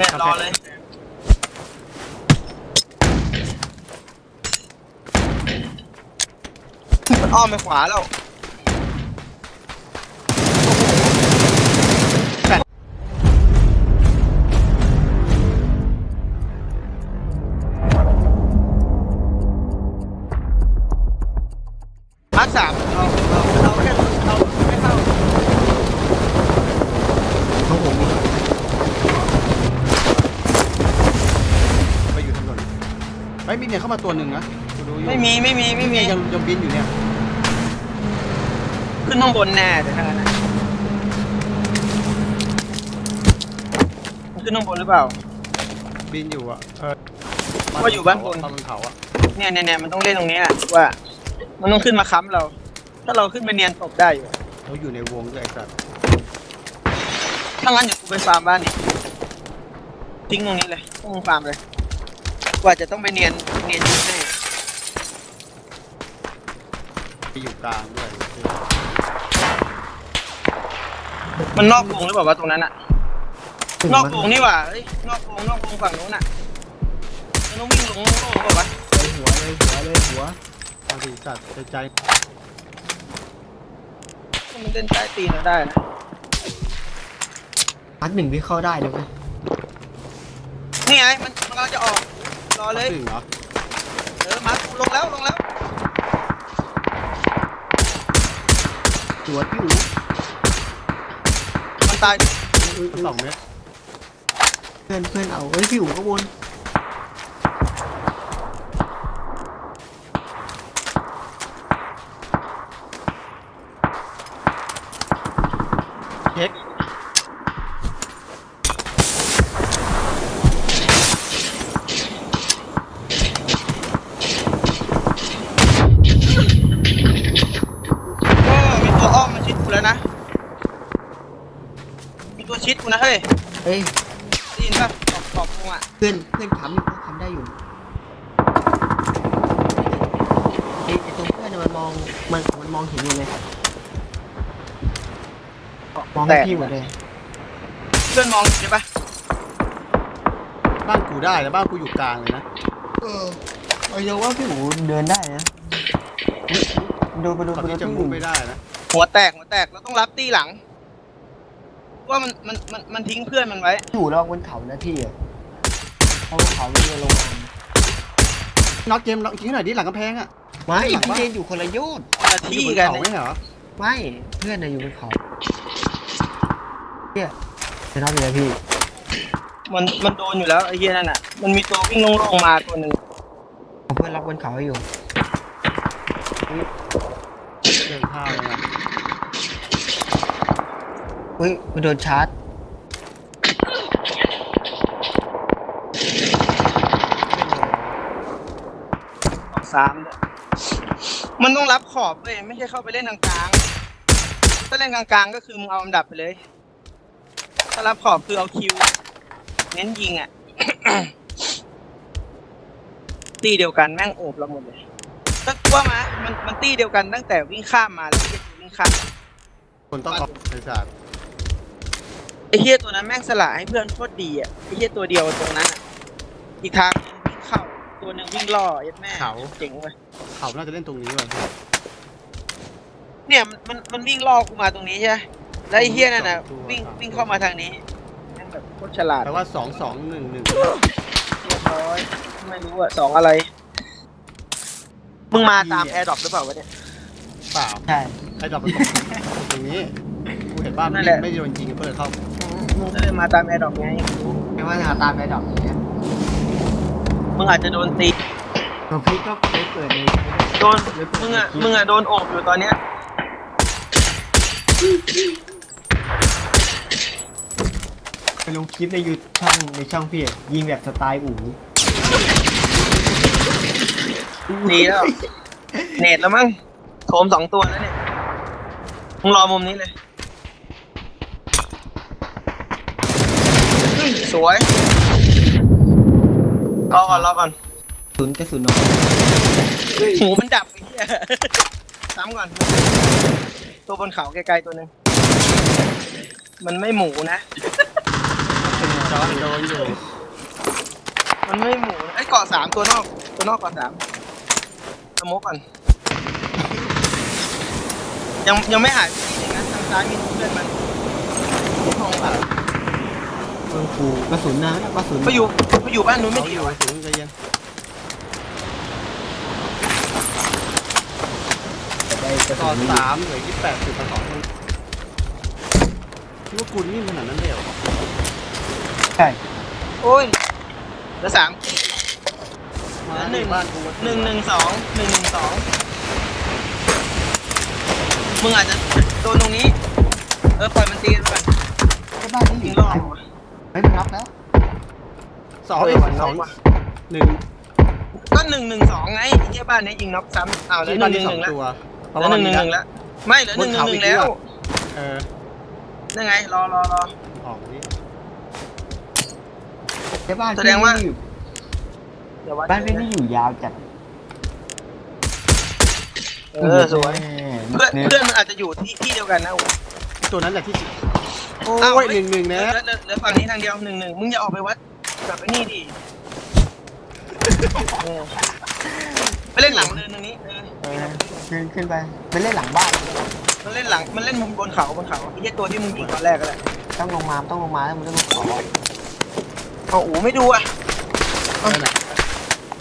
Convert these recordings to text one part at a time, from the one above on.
เนี่ยรอเลย มันอ้อมไปขวาแล้วมาร์คสามเอาเอาเอาแค่เอาไม่เข้า ของผมไปอยู่ถนน ไอ้ยมีเนี่ยเข้ามาตัวหนึ่งนะกูดูอยู่ไม่มีไม่มีไม่มียังยังบินอยู่เนี่ยขึ้นข้างบนแน่เดี๋ยวทางนั้นนะมันขึ้นข้างบนหรือเปล่า บินอยู่อะเออว่าอยู่บ้านบนบ้านบนเขาอะเนี่ยเนี่ยเนี่ยมันต้องเล่นตรงนี้แหละว่า มันต้องขึ้นมาค้ำเรา ถ้าเราขึ้นไปเนียนตบได้อยู่เขาอยู่ในวงด้วยไอ้สัตว์ถ้างั้นเดี๋ยวกูไปฟาร์มบ้านนี่ทิ้งตรงนี้เลยต้องฟาร์มเลย กว่าจะต้องไปเนียนเนียนยิงให้ไปอยู่กลางด้วยมันนอกวงหรือเปล่าวะตรงนั้นอะนอกวงนี่หว่าเฮ้ยนอกวงนอกวงฝั่งนู้นอะมันต้องวิ่งลงโล่งๆหรือเปล่าวะเลยหัวเลยหัวเลยหัวเอาดิสัตว์ใจใจถ้ามันเล่นใต้ตีนเราได้นะพัดหนึ่งพี่เข้าได้เลยเว้ยนี่ไงมันมันกำลังจะออก รอเลยตึงเหรอเออมาลงแล้วลงแล้วตรวจอยู่มันตาย สองเมตรเพื่อนเพื่อนเอาเอ้ยพี่อู๋ก็วน เช็ค ก็มีตัวอ้อมมาชิดกูแล้วนะ มีตัวชิดกูนะเฮ้ย เอ้ย ได้ยินป่ะขอบขอบกู อะเพื่อนเพื่อนค้ำอยู่ค้ำได้อยู่ไอ้ไอ้ตรงเพื่อนน่ะมันมองมันมันมองเห็นอยู่เลยมองให้พี่หมดเลยเพื่อนมองใช่ป่ะบ้านกูได้แต่บ้านกูอยู่กลางเลยนะเออเอาเยาว่าพี่อู๋เดินได้นะดูไปดูตอนไปดูนี้จะพี่มุอู๋งไม่ได้นะหัวแตกหัวแตกเราต้องรับตีหลัง ว่ามันมันมันมันทิ้งเพื่อนมันไว้พี่อู๋ระวังบนเขานะพี่อะ เพราะบนเขาไม่มีลงมาน็อตเกมน็อตทิ้งหน่อยดิหลังกำแพงอะ ไม่หลังพี่บ้านเจนอยู่คนละโยชน์คนละอยู่ที่บนกันเขาไม่เหรอไม่เพื่อนน่ะอยู่บนเขาเนี่ยจะทำยังไงพี่มันมันโดนอยู่แล้วไอ้เหี้ยนั่นน่ะ มันมีตัววิ่งลงๆมาตัวหนึ่งผมเพื่อนรับบนเขาให้อยู่เดินข้าวเลยนะอุ้ยมันโดนชาร์จ สามด้วยมันต้องรับขอบเว้ยไม่ใช่เข้าไปเล่นกลางๆถ้าเล่นกลางๆก็คือมึงเอาอันดับไปเลย ถ้ารับขอบคือเอาคิว เน้นยิงอะ ตีเดียวกันแม่งโอบเราหมดเลยถ้ากลัวมามันมันตีเดียวกันตั้งแต่วิ่งข้ามมาแล้วเหี้ยวิ่งข้ามคนต้องออกไอ้สัตว์ไอ้เฮียตัวนั้นแม่งสละให้เพื่อนโคตรดีอะไอ้เฮียตัวเดียวตรงนั้นอะอีกทางหนึ่งวิ่งเข้า ตัวหนึ่งวิ่งล่อยัดแม่เขา เจ๋งเว้ยเขาน่าจะเล่นตรงนี้ว่ะเนี่ยมันมันมันวิ่งล่อกูมาตรงนี้ใช่ไหมแล้วไอ้เฮียนั่นน่ะวิ่งวิ่งเข้ามาทางนี้แม่งแบบโคตรฉลาดแปลว่าสองสองหนึ่งหนึ่งเรียบร้อยไม่รู้อะสองอะไร มึงมาตามแอร์ดรอปหรือเปล่าวะเนี่ย เปล่าใช่ ไอ้ดอกมันตกตรงนี้กูเห็นบ้านนั่มันนแหละ ไม่โดนยิงก็เลยเข้า มึงก็เลยมาตามแอร์ดรอปไง ไม่ว่าจะหาตามไปดอกอย่างเงี้ย มึงอาจจะโดนตีตัวพี่ก็ไปเปิดในโดน มึงอะ มึงอะโดนโอบอยู่ตอนเนี้ย ไปลงคลิปในยูช่องในช่องพี่อะยิงแบบสไตล์อู๋ดีแล้ว เนตแล้วมั้ง โถมสองตัวแล้วเนี่ย มึงรอมุมนี้เลย สวย รอก่อนรอก่อนศูนย์กระสุนน้อยหูมันดับไอ้เหี้ยซ้ำก่อน ตัวบนเขาไกลๆตัวหนึ่งมันไม่หมูนะ จอนโดนอยู่มันไม่หมูนะไอ้เกาะสามตัวนอก ตัวนอกเกาะสามสโมกก่อน ยังยังไม่หายไปทีนึงนะทางซ้ายมีเพื่อนมันทองเปล่า เออกูกระสุนนะกระสุนไปอยู่ไปอยู่บ้านนู้นไม่เขาดีอยู่วะสูงใจเย็นได้กระต่สุอนสามเหลือยี่สิบแปดสิบต่อสองคิดว่ากูนี่ขนาดนั้นเลยเหรอใช่โอ้ยเหลือสามมาหนึ่งบ้านกูหนึ่งหนึ่งสองหนึ่งหนึ่งสองมึงอาจจะโดนตรงนี้ เออปล่อยมันตีกันไปก่อนไอ้บ้านนี้อยิยู่งรอบ ไม่เป็นน็อกแล้วสองเอเอองวันสน็อองกว่ะ หนึ่งก็หนึ่งหนึ่งสองไงไอ้เหี้ยบ้านนี้ยิงน็อกซ้ำอ้าวแล้วที่หบ้านึ่นงหมีนึ่งสหอนึ่งงแล้วตัวแล้วหนึ่งหนึ่งหนึ่งแล้วไม่เหลือหนึ่งหนึ่งหนึ่งแล้วเออนั่นไงรอรอรอ ออกนี่ไอ้บ้านแสดงว่า พี่อยู่เดี๋ยววัดบ้านพี่นี่อยู่ยาวจัดเออสวย เพื่เพื่อนเพื่อนมันอาจจะอยู่ที่ที่เดียวกันนะโอ้ตัวนั้นแหละที่ โอ้อ้าวยหนึ่งหนึ่งเหลืนะอเหลือเหลือฝั่งนี้ทางเดียวหนึ่งหนึ่งมึงอย่าออกไปวัดกลับไปนี่ดิเออไปเล่นหลังเดินตรงนี้เออเออขึ้นขึ้นไปไปเล่นหลังบ้านมันเล่นหลังมันเล่นบนเขาบนเขาไอ้เหี้ยตัวที่มึงยิงตอนแรกก็แหละต้องลงมาต้องลงมาแล้วมึงต้องลงขอเอาอูไม่ดูอะนั่นน่ะ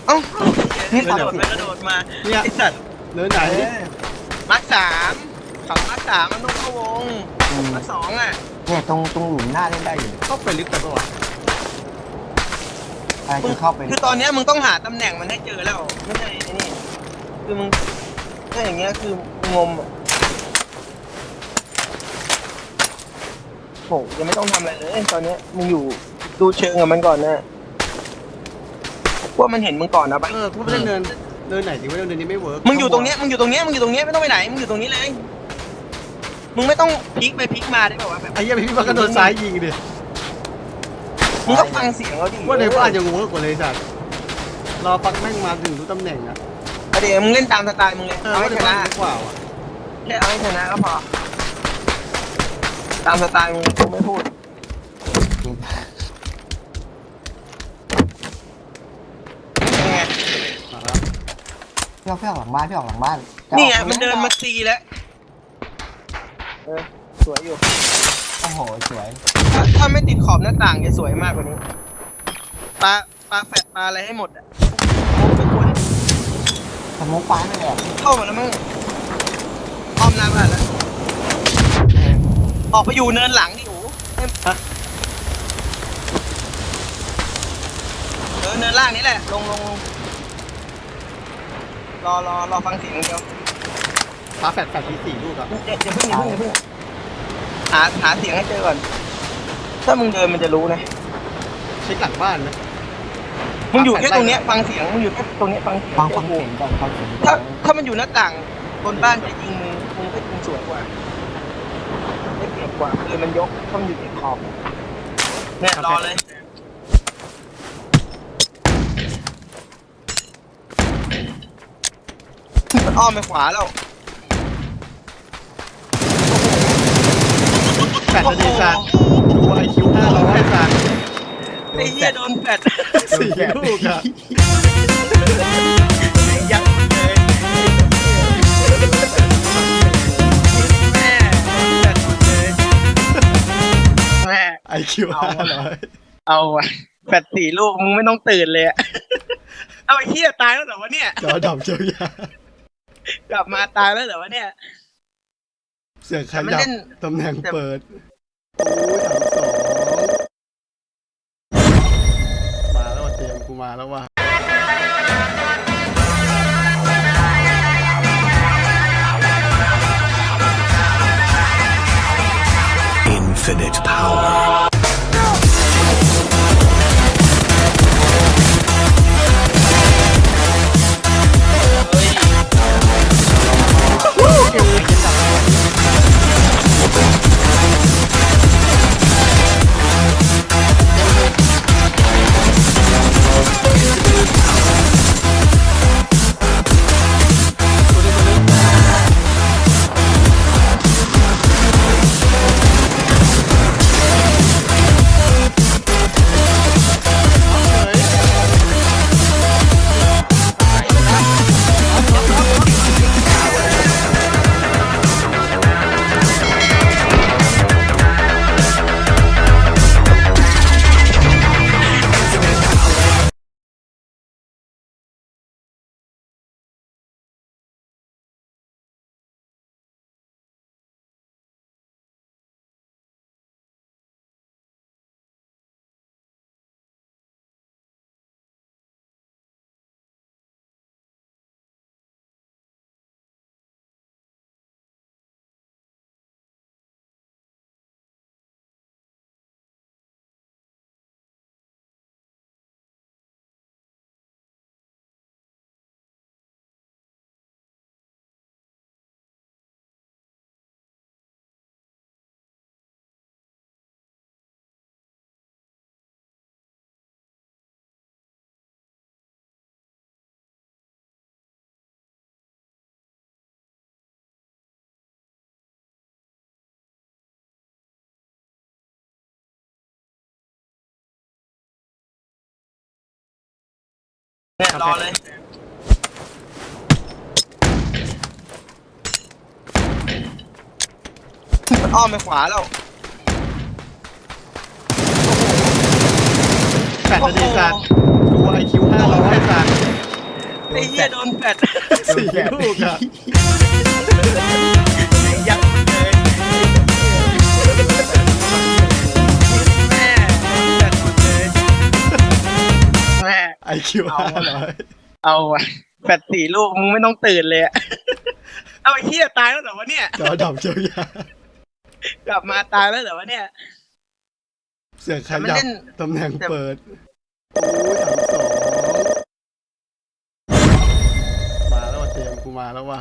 เอ้านี่กระโดดไปกระโดดมาเนี่ยไอ้สัตว์เนินไหนมาร์คสามเขามาร์คสามมันต้องเข้าวงอืมมาร์คสองอะ เนี่ยตรงตรงหลุมหน้าเล่นได้อยู่เข้าไปลึกไปปะวะอะไรคือเข้าไปคือตอนเนี้ยมึงต้องหาตำแหน่งมันให้เจอแล้ว ไม่ใช่ไอ้นี่ คือมึงถ้าอย่างเงี้ยคืองมอะโหยังไม่ต้องทำอะไรเลยตอนเนี้ยมึงอยู่ดูเชิงกับมันก่อนนะว่ามันเห็นมึงก่อนนะไปเออกูไปเล่นเนินเนินไหนดีว่าเนินนี้ไม่เวิร์กมึงอยู่ตรงเนี้ยมึงอยู่ตรงเนี้ยมึงอยู่ตรงเนี้ยไม่ต้องไปไหนมึงอยู่ตรงนี้เลย มึงไม่ต้องพลิกไปพลิกมาได้ป่าวะแบบไอ้เหี้ยพี่ว่าก็โดนซ้ายยิงดิมึงก็ฟังเสียงเขาดิว่าในบ้านยังเวิร์กกว่าเลยสัตว์รอฟักแม่งมาถึงรู้ตำแหน่งอะเอาเดี๋ยวมึงเล่นตามสไตล์มึงเลยเออเอาว่าให้ในชบ้านนะดีกว่าว่ะแค่เอาให้ชนะก็พอ ตามสไตล์มึงกูไม่พูดยังไงมาแล้วพี่ออกพี่ออกหลังบ้านพี่ออกหลังบ้านจะนี่ไงออกมันเดินมาตีแล้วเออสวยอยู่ โอ้โห สวย ถ้าถ้าไม่ติดขอบหน้าต่างจะสวยมากกว่านี้ ปลาปลาแฟดปลาอะไรให้หมดอะทุกคนสมองฟ้าไม่แหละเข้ามาแล้วมั้งอ้อมหน้าบ้านแล้ว ออกไปอยู่เนินหลังดิโอ้ให้เออเนินล่างนี้แหละ ลงลงลงรอรอรอฟังเสียงอย่างเดียว พาแฟดแฟดมีสี่ลูกอะอย่าอย่าเพิ่งอย่าเพิ่งอย่าเพิ่งหาหาเสียงให้เจอก่อน ถ้ามึงเดินมันจะรู้นะ เช็คหลังบ้านนะ มึงอยู่แค่ตรงเนี้ยฟังเสียง มึงอยู่แค่ตรงเนี้ยฟังเสียงฟังฟังเสียงก่อนฟังเสียงถ้าก่อนถ้ามันอยู่หน้าต่างบนบ้านจะยิงมึงมึงก็ยิงสวยกว่าได้เปรียบกว่าคือมันยกต้องอยู่ติดขอบเนี่ยรอเลย มันอ้อมไปขวาแล้ว แฟดจะดีสัตว์ดูไอคิวห้าร้อยสัตว์ไอ้เหี้ยโดนแฟดสี่ลูกอะยักษ์เลยแม่แฟดหมดเลยแม่ไอคิวห้าร้อยเอาว่ะแฟดสี่ลูกมึงไม่ต้องตื่นเลยอะเอาไอ้เหี้ยตายแล้วเหรอวะเนี่ยจอดำเจียวยากลับมาตายแล้วเหรอวะเนี่ย เสือกขแต่มันยับเล่น ตำแหน่งเปิดโอ้ยสามสองมาแล้วว่ะเจมส์กูมาแล้วว่ะ Infinite power. เนี่ยรอเลย มันอ้อมไปขวาแล้วแปดนาทีสัตว์ดูไอคิวห้าร้อยสัตว์ไอ้เหี้ยโดนแฟดสี่ลูกอะ ม่ไอคิวห้าร้อยเอาอะแฟดสี่ลูกมึงไม่ต้องตื่นเลยอะเอาไอ้เหี้ยตายแล้วเหรอวะเนี่ย จอดับเจ้ายากลับมาตายแล้วเหรอวะเนี่ย เสียงขแต่มันยับเล่น ตำแหน่งแต่เปิดโอ้ยสามสองมาแล้วว่ะเจมส์กูมาแล้วว่ะ